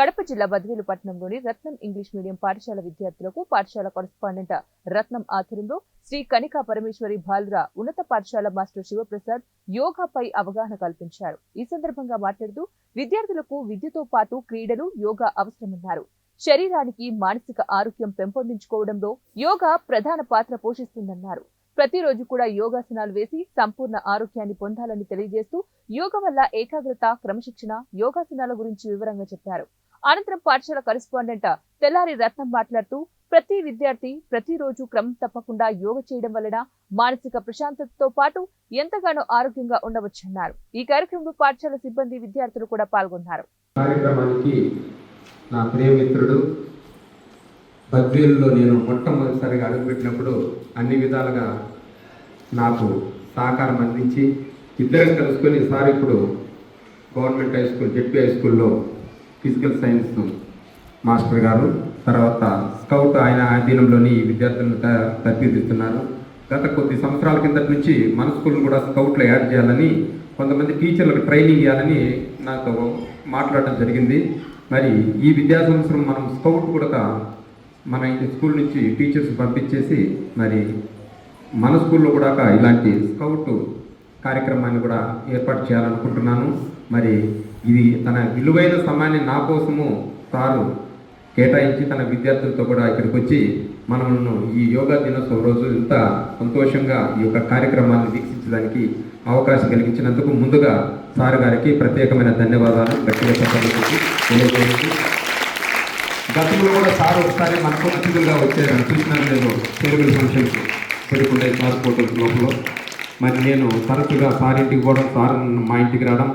కడప జిల్లా బద్వేలుపట్నంలోని రత్నం English medium పాఠశాల విద్యార్థులకు పాఠశాల కరస్పాండెంట్ రత్నం ఆధ్వర్యంలో శ్రీ కనికా పరమేశ్వరి బాలుర ఉన్నత పాఠశాల మాస్టర్ శివప్రసాద్ యోగాపై అవగాహన కల్పించారు. ఈ సందర్భంగా మాట్లాడుతూ విద్యార్థులకు విద్యతో పాటు క్రీడలు యోగా అవసరమన్నారు. శరీరానికి మానసిక ఆరోగ్యం పెంపొందించుకోవడంలో యోగా ప్రధాన పాత్ర పోషిస్తుందన్నారు. ప్రతిరోజు కూడా యోగాసనాలు వేసి సంపూర్ణ ఆరోగ్యాన్ని పొందాలని తెలియజేస్తూ యోగ వల్ల ఏకాగ్రత క్రమశిక్షణ యోగాసనాల గురించి వివరంగా చెప్పారు. అనంతరం పాఠశాల కరెస్పాండెంట్ తెల్లారి రత్నం మాట్లాడుతూ ప్రతి విద్యార్థి ప్రతిరోజు క్రమం తప్పకుండా యోగ చేయడం వలన మానసిక ప్రశాంతతతో పాటు ఎంతగానో ఆరోగ్యంగా ఉండవచ్చన్నారు. ఈ కార్యక్రమంలో పాఠశాల సిబ్బంది విద్యార్థులు కూడా పాల్గొన్నారు. కార్యక్రమానికి నా ప్రియమిత్రుడు బద్వేలులో నేను మొట్టమొదటిసారిగా అడుగుపెట్టినప్పుడు అన్ని విధాలుగా నాకు సహకారం అందించి ఇద్దరం కలుసుకొని సార్ ఇప్పుడు government high school ZP high స్కూల్లో ఫిజికల్ సైన్స్ మాస్టర్ గారు తర్వాత స్కౌట్ ఆయన అధీనంలోని ఈ విద్యార్థులను త- గత కొద్ది సంవత్సరాల కిందటి నుంచి మన స్కూల్ని కూడా స్కౌట్లో యాడ్ చేయాలని కొంతమంది టీచర్లకు ట్రైనింగ్ ఇవ్వాలని నాతో మాట్లాడడం జరిగింది. మరి ఈ విద్యా సంవత్సరం మనం స్కౌట్ కూడా మన ఈ స్కూల్ నుంచి టీచర్స్ పంపించేసి మరి మన స్కూల్లో కూడా ఇలాంటి స్కౌట్ కార్యక్రమాన్ని కూడా ఏర్పాటు చేయాలనుకుంటున్నాను. మరి ఇది తన విలువైన సమయాన్ని నా కోసము సారు కేటాయించి తన విద్యార్థులతో కూడా ఇక్కడికి వచ్చి మనము ఈ యోగా దినోత్సవం రోజు ఇంత సంతోషంగా ఈ యొక్క కార్యక్రమాన్ని వీక్షించడానికి అవకాశం కలిగించినందుకు ముందుగా సార్ గారికి ప్రత్యేకమైన ధన్యవాదాలు. గట్టిగా చెప్పడానికి గతంలో కూడా సార్ ఒకసారి మనకు అతిథులుగా వచ్చారు చూసినాను నేను తెలుగు ఫంక్షన్స్ పెరుగుండే సార్ ఫోటోస్ లోపల. మరి నేను తరచుగా సార్ ఇంటికి పోవడం సార్ మా ఇంటికి రావడం